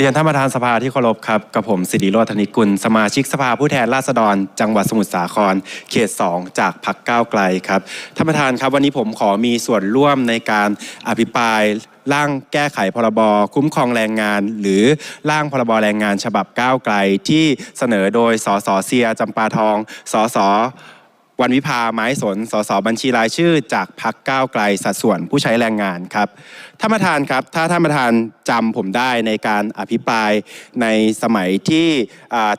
เรียนท่านประธานสภาที่เคารพครับ กับผมสิริโรธนิกุล สมาชิกสภาผู้แทนราษฎร จังหวัดสมุทรสาคร เขต 2 จากพรรคก้าวไกลครับ ท่านประธานครับวันนี้ผมขอมีส่วนร่วมในการอภิปรายร่างแก้ไขพรบคุ้มครองแรงงาน หรือร่างพรบแรงงานฉบับก้าวไกลที่เสนอโดยสสเซียจำปาทองสส วันวิพาไม้สนสสบัญชีรายชื่อ จากพักก้าวไกลสัดส่วนผู้ใช้แรงงานครับท่านประธานครับ ถ้าท่านประธานจำผมได้ในการอภิปรายในสมัยที่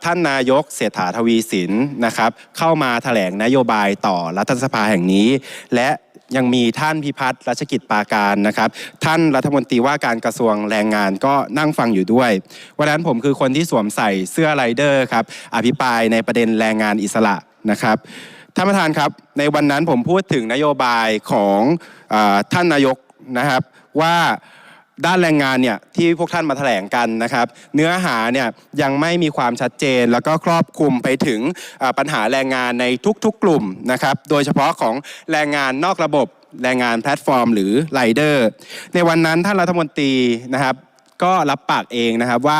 ท่านนายกเศรษฐาทวีสินนะครับเข้ามาแถลงนโยบายต่อรัฐสภาแห่งนี้ และยังมีท่านพิพัฒน์รัชกิจปาการนะครับ ท่านรัฐมนตรีว่าการกระทรวงแรงงานก็นั่งฟังอยู่ด้วยวันนั้นผมคือคนที่สวมใส่เสื้อไรเดอร์ครับอภิปรายในประเด็นแรงงานอิสระนะครับ ท่านประธานครับในวันนั้นผมพูดถึงนโยบายของอท่านนายกนะครับว่าด้านแรงงานเนี่ยที่พวกท่านมาแถลงกันนะครับ เนื้อหาเนี่ยยังไม่มีความชัดเจน แล้วก็ครอบคลุมไปถึงปัญหาแรงงานในทุกๆกลุ่มนะครับ โดยเฉพาะของแรงงานนอกระบบแรงงานแพลตฟอร์ม หรือไรเดอร์ในวันนั้นท่านรัฐมนตรีนะครับ ก็รับปากเองนะครับว่า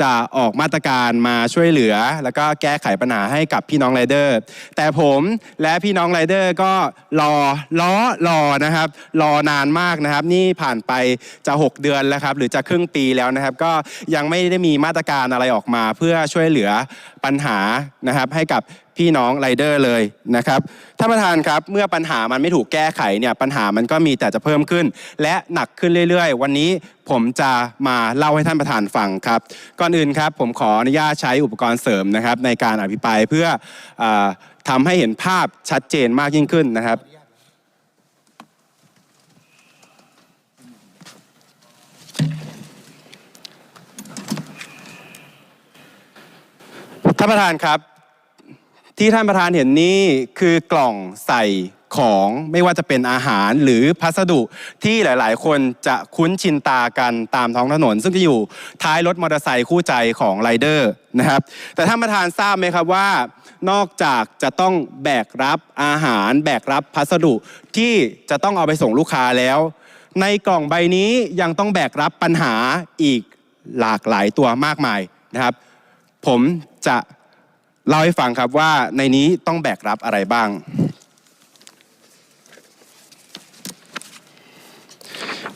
จะออกมาตรการมาช่วยเหลือ แล้วก็แก้ไขปัญหาให้กับพี่น้องไรเดอร์ แต่ผมและพี่น้องไรเดอร์ก็รอล้อรอนะครับรอนานมากนะครับ นี่ผ่านไปจะ 6 เดือนแล้วครับหรือจะครึ่งปีแล้วนะครับ ก็ยังไม่ได้มีมาตรการอะไรออกมา เพื่อช่วยเหลือปัญหานะครับให้กับ พี่น้องไรเดอร์เลยนะครับท่านประธานครับเมื่อปัญหามันไม่ถูกแก้ไขเนี่ยปัญหามันก็มีแต่จะเพิ่มขึ้น และหนักขึ้นเรื่อยๆ วันนี้ผมจะมาเล่าให้ท่านประธานฟังครับ ก่อนอื่นครับผมขออนุญาตใช้อุปกรณ์เสริมนะครับ ในการอภิปรายเพื่ออทำให้เห็นภาพชัดเจนมากยิ่งขึ้นนะครับท่านประธานครับ ที่ท่านประธานเห็นนี่คือกล่องใส่ของไม่ว่าจะเป็นอาหารหรือพัสดุที่หลาย ๆ คนจะคุ้นชินตากันตามท้องถนน ซึ่งจะอยู่ท้ายรถมอเตอร์ไซค์คู่ใจของไรเดอร์นะครับ แต่ท่านประธานทราบไหมครับว่า นอกจากจะต้องแบกรับอาหาร แบกรับพัสดุที่จะต้องเอาไปส่งลูกค้าแล้ว ในกล่องใบนี้ยังต้องแบกรับปัญหาอีกหลากหลายตัวมากมายนะครับ ผมจะ เล่าให้ฟังครับว่าในนี้ต้องแบกรับอะไรบ้าง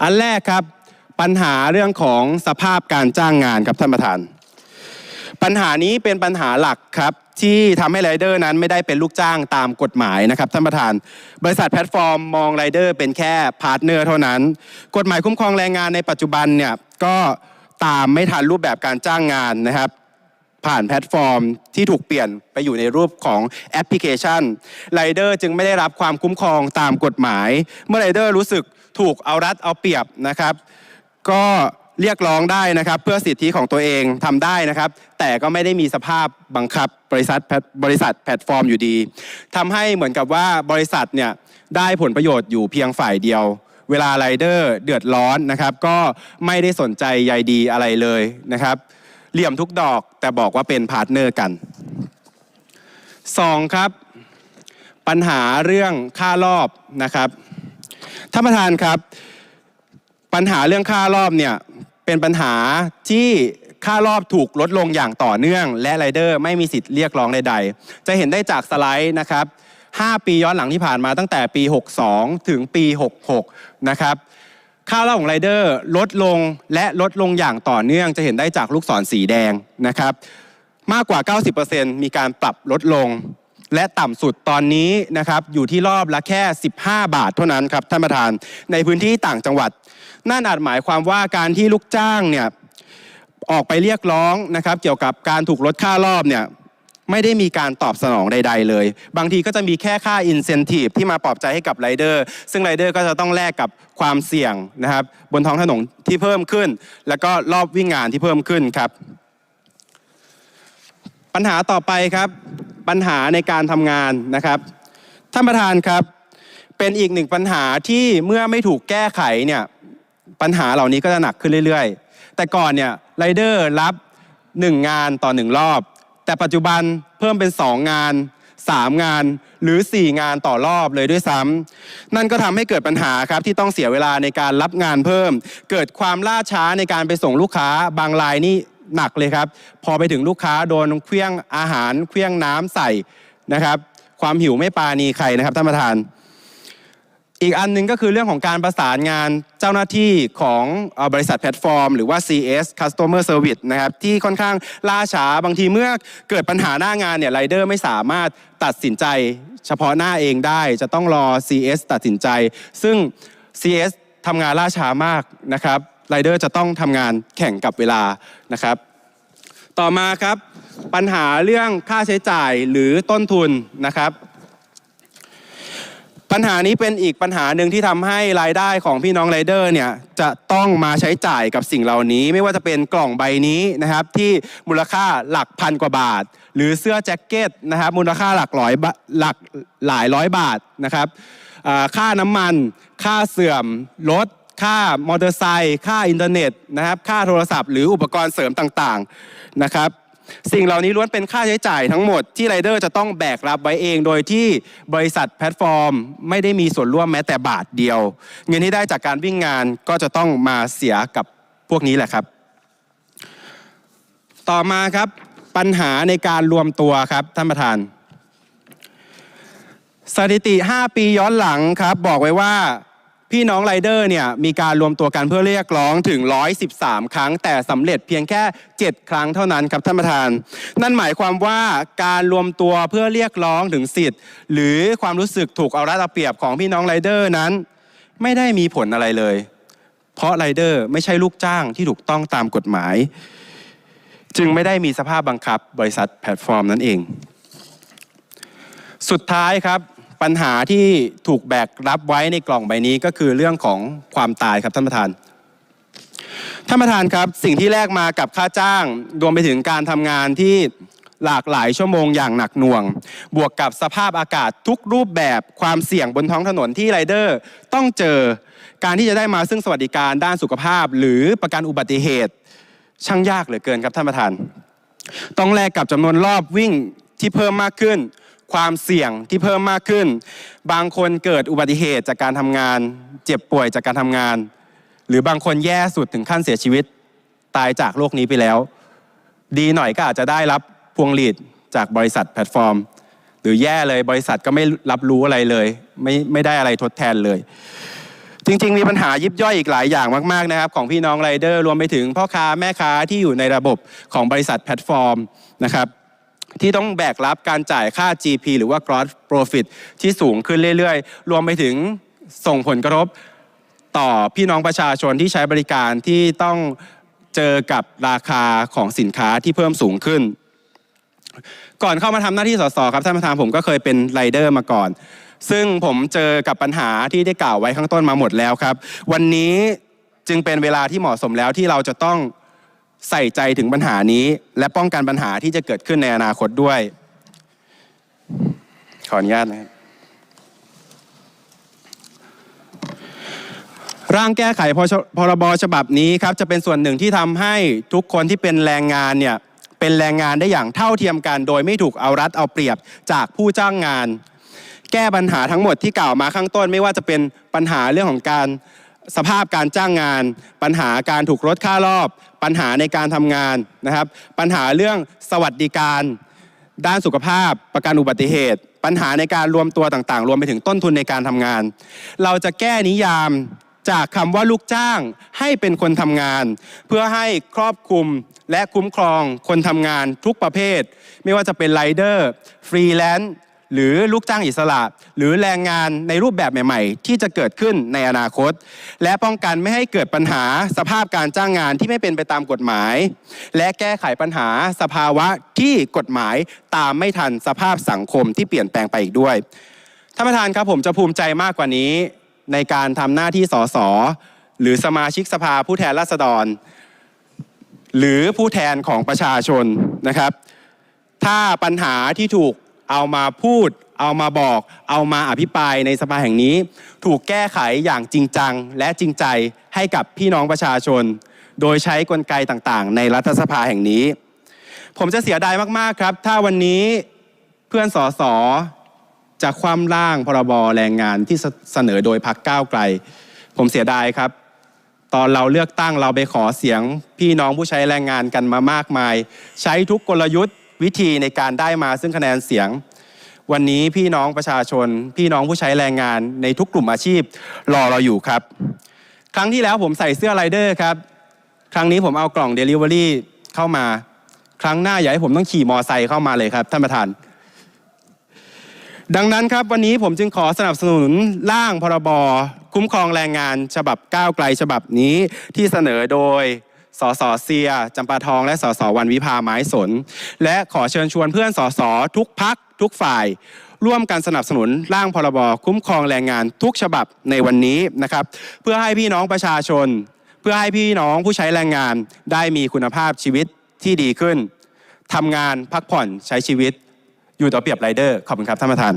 อันแรกครับปัญหาเรื่องของสภาพการจ้างงานครับท่านประธาน ปัญหานี้เป็นปัญหาหลักครับที่ทำให้ไรเดอร์นั้นไม่ได้เป็นลูกจ้างตามกฎหมายนะครับท่านประธาน บริษัทแพลตฟอร์มมองไรเดอร์เป็นแค่พาร์ทเนอร์เท่านั้น กฎหมายคุ้มครองแรงงานในปัจจุบันเนี่ยก็ตามไม่ทันรูปแบบการจ้างงานนะครับ ผ่านแพลตฟอร์ม ที่ถูกเปลี่ยนไปอยู่ในรูปของแอปพลิเคชันไรเดอร์จึงไม่ได้รับความคุ้มครองตามกฎหมาย เมื่อไรเดอร์รู้สึกถูกเอารัดเอาเปรียบนะครับ ก็เรียกร้องได้นะครับ เพื่อสิทธิของตัวเองทำได้นะครับ แต่ก็ไม่ได้มีสภาพบังคับบริษัทแพลตบริษัทแพลตฟอร์มอยู่ดีทำให้เหมือนกับว่าบริษัทเนี่ยได้ผลประโยชน์อยู่เพียงฝ่ายเดียว เวลาไรเดอร์เดือดร้อนนะครับ ก็ไม่ได้สนใจใยดีอะไรเลยนะครับ เหลี่ยมทุกดอก แต่บอกว่าเป็นพาร์ทเนอร์กัน 2. ครับ ปัญหาเรื่องค่ารอบนะครับท่านประธานครับ ปัญหาเรื่องค่ารอบเนี่ยเป็นปัญหาที่ค่ารอบถูกลดลงอย่างต่อเนื่อง และไรเดอร์ไม่มีสิทธิ์เรียกร้องใดๆ จะเห็นได้จากสไลด์นะครับ 5 ปีย้อนหลังที่ผ่านมาตั้งแต่ปี 62 ถึงปี 66 นะครับ ค่ารอบของไรเดอร์ลดลงและลดลงอย่างต่อเนื่องจะเห็นได้จากลูกศรสีแดงนะครับ มากกว่า 90%มีการปรับลดลง และต่ำสุดตอนนี้นะครับอยู่ที่รอบละแค่ 15 บาทเท่านั้นครับท่านประธานในพื้นที่ต่างจังหวัด นั่นอาจหมายความว่าการที่ลูกจ้างเนี่ยออกไปเรียกร้องนะครับ เกี่ยวกับการถูกลดค่ารอบเนี่ย ไม่ได้มีการตอบสนองใด ๆ เลย บางทีก็จะมีแค่ค่าอินเซนティブที่มาปลอบใจให้กับไรเดอร์ซึ่งไรเดอร์ก็จะต้องแลกกับความเสี่ยงนะครับบนท้องถนนที่เพิ่มขึ้น แล้วก็รอบวิ่งงานที่เพิ่มขึ้นครับ ปัญหาต่อไปครับ ปัญหาในการทำงานนะครับท่านประธานครับ เป็นอีกหนึ่งปัญหาที่เมื่อไม่ถูกแก้ไขเนี่ยปัญหาเหล่านี้ก็จะหนักขึ้นเรื่อยๆ แต่ก่อนเนี่ยไรเดอร์รับ 1 งานต่อ 1 รอบ แต่ปัจจุบันเพิ่มเป็น 2 งาน 3 งานหรือ 4 งานต่อรอบเลยด้วยซ้ำนั่นก็ทำให้เกิดปัญหาครับที่ต้องเสียเวลาในการรับงานเพิ่ม เกิดความล่าช้าในการไปส่งลูกค้าบางรายนี่หนักเลยครับ พอไปถึงลูกค้าโดนเคลี้ยงอาหารเคลี้ยงน้ำใส่นะครับ ความหิวไม่ปาณีใครนะครับท่านประธาน อีกอันหนึงก็คือเรื่องของการประสานงานเจ้าหน้าที่ของบริษัทแพลตฟอร์ม หรือว่า CS Customer Service นะครับที่ค่อนข้างล่าช้าบางทีเมื่อเกิดปัญหาหน้างานเนี่ยไรเดอร์ไม่สามารถตัดสินใจเฉพาะหน้าเองได้ จะต้องรอ CS ตัดสินใจ ซึ่ง CS ทำงานล่าช้ามากนะครับไรเดอร์จะต้องทำงานแข่งกับเวลานะครับ ต่อมาครับปัญหาเรื่องค่าใช้จ่ายหรือต้นทุนนะครับ ปัญหานี้เป็นอีกปัญหาหนึ่งที่ทำให้รายได้ของพี่น้องไรเดอร์เนี่ยจะต้องมาใช้จ่ายกับสิ่งเหล่านี้ ไม่ว่าจะเป็นกล่องใบนี้นะครับที่มูลค่าหลักพันกว่าบาท หรือเสื้อแจ็คเก็ตนะครับมูลค่าหลักร้อยหลักหลายร้อยบาทนะครับค่าน้ำมัน ค่าเสื่อมรถค่ามอเตอร์ไซค์ค่าอินเทอร์เน็ตนะครับค่าโทรศัพท์หรืออุปกรณ์เสริมต่างๆนะครับ สิ่งเหล่านี้ล้วนเป็นค่าใช้จ่ายทั้งหมดที่ไรเดอร์จะต้องแบกรับไว้เอง โดยที่บริษัทแพลตฟอร์ม ไม่ได้มีส่วนร่วมแม้แต่บาทเดียว เงินที่ได้จากการวิ่งงานก็จะต้องมาเสียกับพวกนี้แหละครับ ต่อมาครับปัญหาในการรวมตัวครับท่านประธาน สถิติ 5 ปีย้อนหลังครับ บอกไว้ว่า พี่น้องไรเดอร์เนี่ยมีการรวมตัวกันเพื่อเรียกร้องถึง 113 ครั้ง แต่สำเร็จเพียงแค่ 7 ครั้งเท่านั้นครับท่านประธาน นั่นหมายความว่าการรวมตัวเพื่อเรียกร้องถึงสิทธิ์ หรือความรู้สึกถูกเอารัดเอาเปรียบของพี่น้องไรเดอร์นั้น ไม่ได้มีผลอะไรเลย เพราะไรเดอร์ไม่ใช่ลูกจ้างที่ถูกต้องตามกฎหมาย จึงไม่ได้มีสภาพบังคับ บริษัทแพลตฟอร์มนั่นเอง สุดท้ายครับ ปัญหาที่ถูกแบกรับไว้ในกล่องใบนี้ก็คือเรื่องของความตายครับท่านประธานท่านประธานครับสิ่งที่แลกมากับค่าจ้าง รวมไปถึงการทำงานที่หลากหลายชั่วโมงอย่างหนักหน่วง บวกกับสภาพอากาศทุกรูปแบบความเสี่ยงบนท้องถนนที่ไรเดอร์ ต้องเจอการที่จะได้มาซึ่งสวัสดิการด้านสุขภาพ หรือประกันอุบัติเหตุ ช่างยากเหลือเกินครับท่านประธาน ต้องแลกกับจำนวนรอบวิ่งที่เพิ่มมากขึ้น ความเสี่ยงที่เพิ่มมากขึ้น บางคนเกิดอุบัติเหตุจากการทำงาน เจ็บป่วยจากการทำงาน หรือบางคนแย่สุดถึงขั้นเสียชีวิต ตายจากโลกนี้ไปแล้ว ดีหน่อยก็อาจจะได้รับพวงหลีดจากบริษัทแพลตฟอร์ม หรือแย่เลยบริษัทก็ไม่รับรู้อะไรเลย ไม่ไม่ได้อะไรทดแทนเลย จริง ๆ มีปัญหายิบย่อยอีกหลายอย่างมากๆนะครับ ของพี่น้องไรเดอร์รวมไปถึงพ่อค้าแม่ค้าที่อยู่ในระบบของบริษัทแพลตฟอร์มนะครับ ที่ต้องแบกรับการจ่ายค่า GP หรือว่า gross profit ที่สูงขึ้นเรื่อยๆ รวมไปถึงส่งผลกระทบต่อพี่น้องประชาชนที่ใช้บริการที่ต้องเจอกับราคาของสินค้าที่เพิ่มสูงขึ้น ก่อนเข้ามาทำหน้าที่สสครับท่านประธานผมก็เคยเป็นไรเดอร์มาก่อน ซึ่งผมเจอกับปัญหาที่ได้กล่าวไว้ข้างต้นมาหมดแล้วครับ วันนี้จึงเป็นเวลาที่เหมาะสมแล้วที่เราจะต้อง ใส่ใจถึงปัญหานี้ และป้องกันปัญหาที่จะเกิดขึ้นในอนาคตด้วย ขออนุญาตนะครับร่างแก้ไขพพรบฉบับนี้ครับจะเป็นส่วนหนึ่งที่ทำให้ทุกคนที่เป็นแรงงานเนี่ยเป็นแรงงานได้อย่างเท่าเทียมกัน โดยไม่ถูกเอารัดเอาเปรียบจากผู้จ้างงาน แก้ปัญหาทั้งหมดที่กล่าวมาข้างต้น ไม่ว่าจะเป็นปัญหาเรื่องของการสภาพการจ้างงาน ปัญหาการถูกลดค่ารอบ ปัญหาในการทำงานนะครับ ปัญหาเรื่องสวัสดิการ ด้านสุขภาพประกันอุบัติเหตุ ปัญหาในการรวมตัวต่างๆ รวมไปถึงต้นทุนในการทำงาน เราจะแก้นิยามจากคำว่าลูกจ้างให้เป็นคนทำงาน เพื่อให้ครอบคลุมและคุ้มครองคนทำงานทุกประเภท ไม่ว่าจะเป็นไรเดอร์ฟรีแลนซ์ หรือลูกจ้างอิสระ หรือแรงงานในรูปแบบใหม่ ๆ ที่จะเกิดขึ้นในอนาคต และป้องกันไม่ให้เกิดปัญหาสภาพการจ้างงานที่ไม่เป็นไปตามกฎหมาย และแก้ไขปัญหาสภาวะที่กฎหมายตามไม่ทันสภาพสังคมที่เปลี่ยนแปลงไปอีกด้วยท่านประธานครับผมจะภูมิใจมากกว่านี้ ในการทำหน้าที่สสหรือสมาชิกสภาผู้แทนราษฎร หรือผู้แทนของประชาชนนะครับ ถ้าปัญหาที่ถูก เอามาพูด เอามาบอก เอามาอภิปรายในสภาแห่งนี้ ถูกแก้ไขอย่างจริงจังและจริงใจให้กับพี่น้องประชาชน โดยใช้กลไกต่างๆ ในรัฐสภาแห่งนี้ ผมจะเสียดายมากๆครับ ถ้าวันนี้เพื่อนสอสอจะคว่ำร่างพรบแรงงานที่เสนอโดยพักก้าวไกล ผมเสียดายครับ ตอนเราเลือกตั้งเราไปขอเสียงพี่น้องผู้ใช้แรงงานกันมามากมาย ใช้ทุกกลยุทธ์ วิธีในการได้มาซึ่งคะแนนเสียง วันนี้พี่น้องประชาชน พี่น้องผู้ใช้แรงงานในทุกกลุ่มอาชีพรอเราอยู่ครับ ครั้งที่แล้วผมใส่เสื้อไรเดอร์ครับ ครั้งนี้ผมเอากล่อง Delivery เข้ามา ครั้งหน้าอย่าให้ผมต้องขี่มอไซค์เข้ามาเลยครับท่านประธานดังนั้นครับวันนี้ผมจึงขอสนับสนุนร่างพรบ คุ้มครองแรงงานฉบับก้าวไกลฉบับนี้ที่เสนอโดย สสเซียจำปาทองและสสวันวิภาไม้สน และขอเชิญชวนเพื่อนสสทุกพักทุกฝ่าย ร่วมกันสนับสนุนร่างพรบคุ้มครองแรงงานทุกฉบับในวันนี้นะครับ เพื่อให้พี่น้องประชาชน เพื่อให้พี่น้องผู้ใช้แรงงาน ได้มีคุณภาพชีวิตที่ดีขึ้นทำงานพักผ่อนใช้ชีวิตอยู่ต่อเปรียบไรเดอร์ขอบคุณครับท่านประธาน